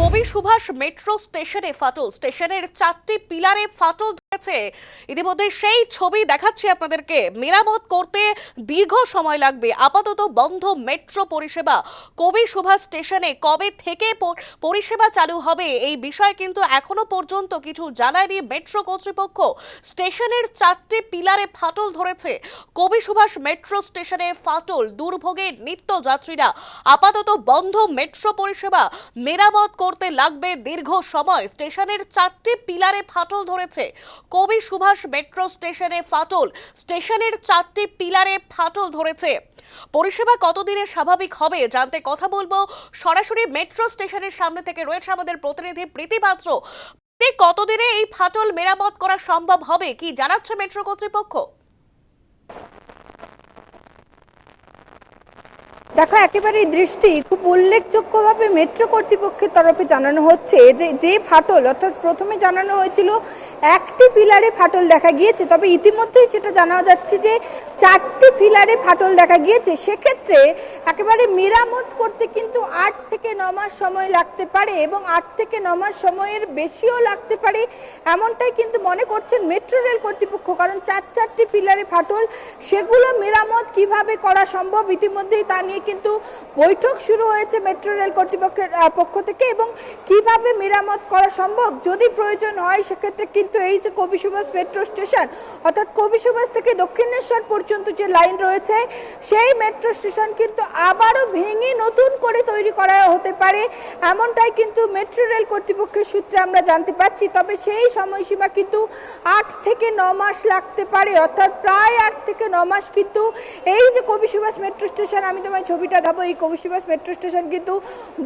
কবি সুভাষ মেট্রো স্টেশনে ফাটল, স্টেশনের চারটি পিলারে ফাটল ধরেছে। ইতিমধ্যে সেই ছবি দেখাচ্ছি আপনাদেরকে। মেরামত করতে দীর্ঘ সময় লাগবে। আপাতত বন্ধ মেট্রো পরিষেবা। কবি সুভাষ স্টেশনে কবে থেকে পরিষেবা চালু হবে এই বিষয়ে কিন্তু এখনও পর্যন্ত কিছু জানায়নি মেট্রো কর্তৃপক্ষ। স্টেশনের চারটি পিলারে ফাটল ধরেছে। কবি সুভাষ মেট্রো স্টেশনে ফাটল, দুর্ভোগে নিত্য যাত্রীরা আপাতত বন্ধ মেট্রো পরিষেবা। মেরামত করতে লাগবে দীর্ঘ সময়। স্টেশনের চারটি পিলারে ফাটল ধরেছে। কবি সুভাষ মেট্রো স্টেশনে ফাটল। স্টেশনের চারটি পিলারে ফাটল ধরেছে। পরিষেবা কতদিনে স্বাভাবিক হবে জানতে কথা বলব। সরাসরি মেট্রো স্টেশনের সামনে থেকে রয়েছে আমাদের প্রতিনিধি প্রীতি পাত্র। কতদিনে এই ফাটল মেরামত করা সম্ভব হবে? কি জানাচ্ছে মেট্রো কর্তৃপক্ষ? দেখো, একেবারে দৃষ্টি খুব উল্লেখযোগ্যভাবে মেট্রো কর্তৃপক্ষের তরফে জানানো হচ্ছে যে যে ফাটল, অর্থাৎ প্রথমে জানানো হয়েছিল একটি পিলারে ফাটল দেখা গিয়েছে, তবে ইতিমধ্যেই যেটা জানা যাচ্ছে যে, চারটি পিলারে ফাটল দেখা গিয়েছে। সেক্ষেত্রে একেবারে মেরামত করতে কিন্তু আট থেকে ন মাস সময় লাগতে পারে এবং আট থেকে ন মাস সময়ের বেশিও লাগতে পারে এমনটাই কিন্তু মনে করছেন মেট্রো রেল কর্তৃপক্ষ, কারণ চার চারটি পিলারে ফাটল, সেগুলো মেরামত কীভাবে করা সম্ভব ইতিমধ্যেই তা নিয়ে কিন্তু বৈঠক শুরু হয়েছে মেট্রো রেল কর্তৃপক্ষের পক্ষ থেকে এবং কীভাবে মেরামত করা সম্ভব যদি প্রয়োজন হয় সেক্ষেত্রে কিন্তু এই যে কবি সুভাষ মেট্রো স্টেশন, অর্থাৎ কবি সুভাষ থেকে দক্ষিণেশ্বর পর্যন্ত যে লাইন রয়েছে, সেই মেট্রো স্টেশন কিন্তু আবারও ভেঙে নতুন করে তৈরি করা হতে পারে। এমনটাই কিন্তু মেট্রো রেল কর্তৃপক্ষের সূত্রে আমরা জানতে পারছি তবে সেই সময়সীমা কিন্তু আট থেকে ন মাস লাগতে পারে। অর্থাৎ প্রায় আট থেকে ন মাস কিন্তু এই যে কবি সুভাষ মেট্রো স্টেশন আমি তোমায় ছবিটা দেবো এই কবি সুভাষ মেট্রো স্টেশন কিন্তু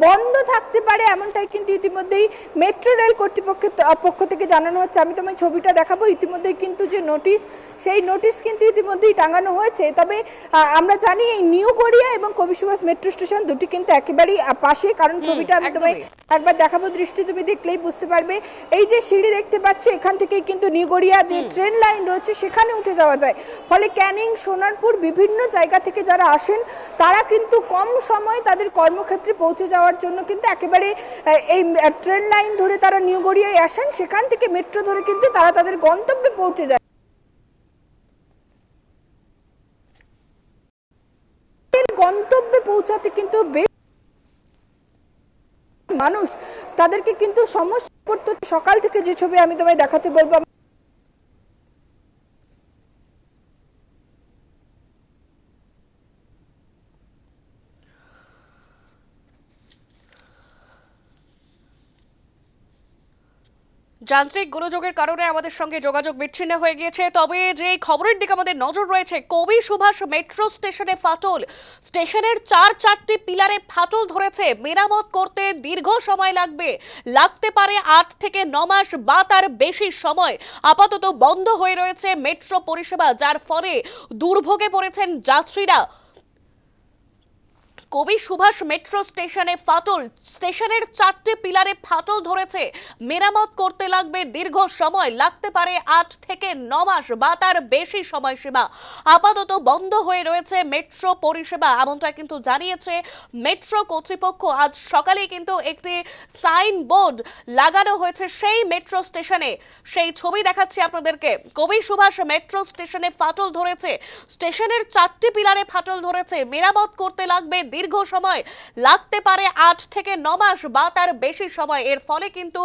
বন্ধ থাকতে পারে এমনটাই কিন্তু ইতিমধ্যেই মেট্রো রেল কর্তৃপক্ষের পক্ষ থেকে জানানো হচ্ছে। আমি তোমায় ছবিটা দেখাবো। ইতিমধ্যেই কিন্তু যে নোটিশ সেই নোটিশ কিন্তু ইতিমধ্যেই টাঙানো হয়েছে। তবে আমরা জানি এই নিউ গড়িয়া এবং কবি সুভাষ মেট্রো স্টেশন দুটি কিন্তু একেবারেই পাশে। কারণ ছবিটা আমি তোমায় একবার দেখাবো দৃষ্টি তুমি দেখলেই বুঝতে পারবে। এই যে সিঁড়ি দেখতে পাচ্ছ এখান থেকেই কিন্তু নিগড়িয়া যে ট্রেন লাইন রয়েছে সেখানে উঠে যাওয়া যায়। ফলে ক্যানিং সোনারপুর বিভিন্ন জায়গা থেকে যারা আসেন তারা কিন্তু কম সময় তাদের কর্মক্ষেত্রে পৌঁছে যাওয়ার জন্য কিন্তু একেবারে এই ট্রেন লাইন ধরে তারা নিউগড়িয়ায় আসেন, সেখান থেকে মেট্রো ধরে কিন্তু তারা তাদের গন্তব্যে পৌঁছে যায় গন্তব্যে পৌঁছাতে কিন্তু মানুষ, তাদেরকে কিন্তু সমস্যা পড়তে। সকাল থেকে যে ছবি আমি তোমায় দেখাতে বলব যান্ত্রিক গোলযোগের কারণে আমাদের সঙ্গে যোগাযোগ বিচ্ছিন্ন হয়ে গিয়েছে। তবে যে খবরের দিকে আমাদের নজর রয়েছে, কবি সুভাষ মেট্রো স্টেশনে ফাটল। স্টেশনের চার চারটি পিলারে ফাটল ধরেছে। মেরামত করতে দীর্ঘ সময় লাগবে। লাগতে পারে আট থেকে ন মাস বা তার বেশি সময়। আপাতত বন্ধ হয়ে রয়েছে মেট্রো পরিষেবা, যার ফলে দুর্ভোগে পড়েছেন যাত্রীরা। কবি সুভাষ মেট্রো স্টেশনে ফাটল। স্টেশনের চারটে পিলারে ফাটল ধরেছে। মেরামত করতে লাগবে দীর্ঘ সময়। লাগতে পারে আট থেকে ন মাস বা তার বেশি সময়সীমা। আপাতত বন্ধ হয়ে রয়েছে মেট্রো পরিষেবা। এমনটা কিন্তু জানিয়েছে মেট্রো কর্তৃপক্ষ। আজ সকালে কিন্তু একটি সাইন বোর্ড লাগানো হয়েছে সেই মেট্রো স্টেশনে সেই ছবি দেখাচ্ছি আপনাদেরকে। কবি সুভাষ মেট্রো স্টেশনে ফাটল ধরেছে। স্টেশনের চারটি পিলারে ফাটল ধরেছে। মেরামত করতে লাগবে দীর্ঘ সময় লাগতে পারে আট থেকে ন মাস বা তার বেশি সময়। এর ফলে কিন্তু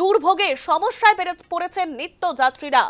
দুর্ভোগে সমস্যায় পড়েছেন নিত্য যাত্রীরা